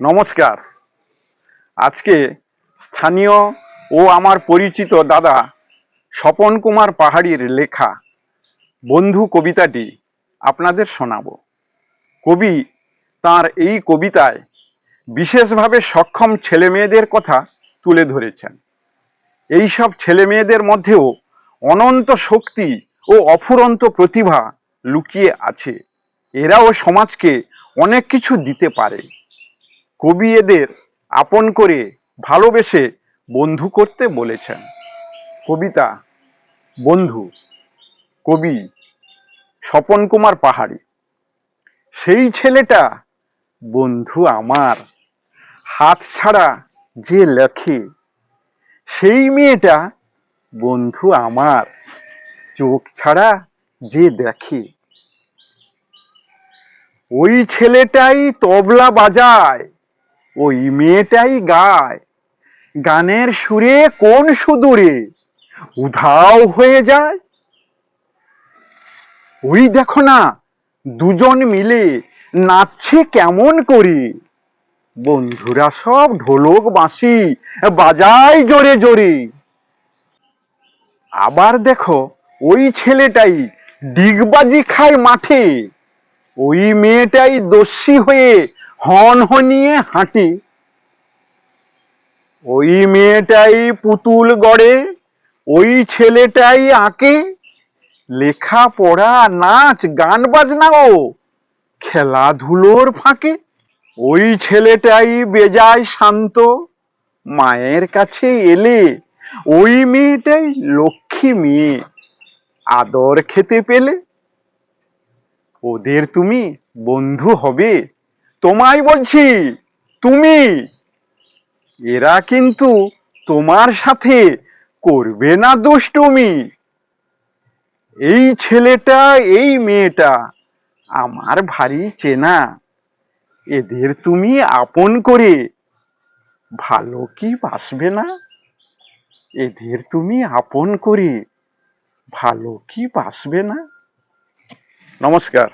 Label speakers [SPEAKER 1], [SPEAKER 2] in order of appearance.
[SPEAKER 1] নমস্কার। আজকে স্থানীয় ও আমার পরিচিত দাদা স্বপন কুমার পাহাড়ির লেখা বন্ধু কবিতাটি আপনাদের শোনাব। কবি তার এই কবিতায় বিশেষভাবে সক্ষম ছেলে মেয়েদের কথা তুলে ধরেছেন। এই সব ছেলে মেয়েদের মধ্যেও অনন্ত শক্তি ও অফুরন্ত প্রতিভা লুকিয়ে আছে। এরাও সমাজকে অনেক কিছু দিতে পারে। কবি এদের আপন করে ভালোবেসে বন্ধু করতে বলেছেন। কবিতা, বন্ধু, কবি স্বপন কুমার পাহাড়ি, সেই ছেলেটা বন্ধু আমার, হাত ছাড়া যে লেখে, সেই মেয়েটা বন্ধু আমার, চোখ ছাড়া যে দেখে। ওই ছেলেটাই তবলা বাজায় ওই মেয়েটাই গায়। গানের সুরে কোন সুদূরে উধাও হয়ে যায়? ওই দেখো না, দুজন মিলে নাচছে কেমন করে? বন্ধুরা সব ঢোলক বাঁশি বাজায় জোরে জোরে। আবার দেখো, ওই ছেলেটাই ডিগবাজি খায় মাঠে। ওই মেয়েটাই দস্যি হয়ে হন হনিয়ে হাঁটে। ওই মেয়েটাই পুতুল গড়ে, ওই ছেলেটাই আঁকে। লেখা পড়া নাচ, গান বাজনাও খেলাধুলোর ফাঁকে। ওই ছেলেটাই বেজায় শান্ত, মায়ের কাছে এলে, ওই মেয়েটাই লক্ষ্মী মেয়ে, আদর খেতে পেলে। ওদের তুমি বন্ধু হবে। তোমায় বলছি, তুমি। এরা কিন্তু তোমার সাথে করবে না দুষ্টুমি। এই ছেলেটা, এই মেয়েটা আমার ভারী চেনা। এদের তুমি আপন করে ভালো কি বাসবে না? এদের তুমি আপন করে ভালো কি বাসবে না? নমস্কার।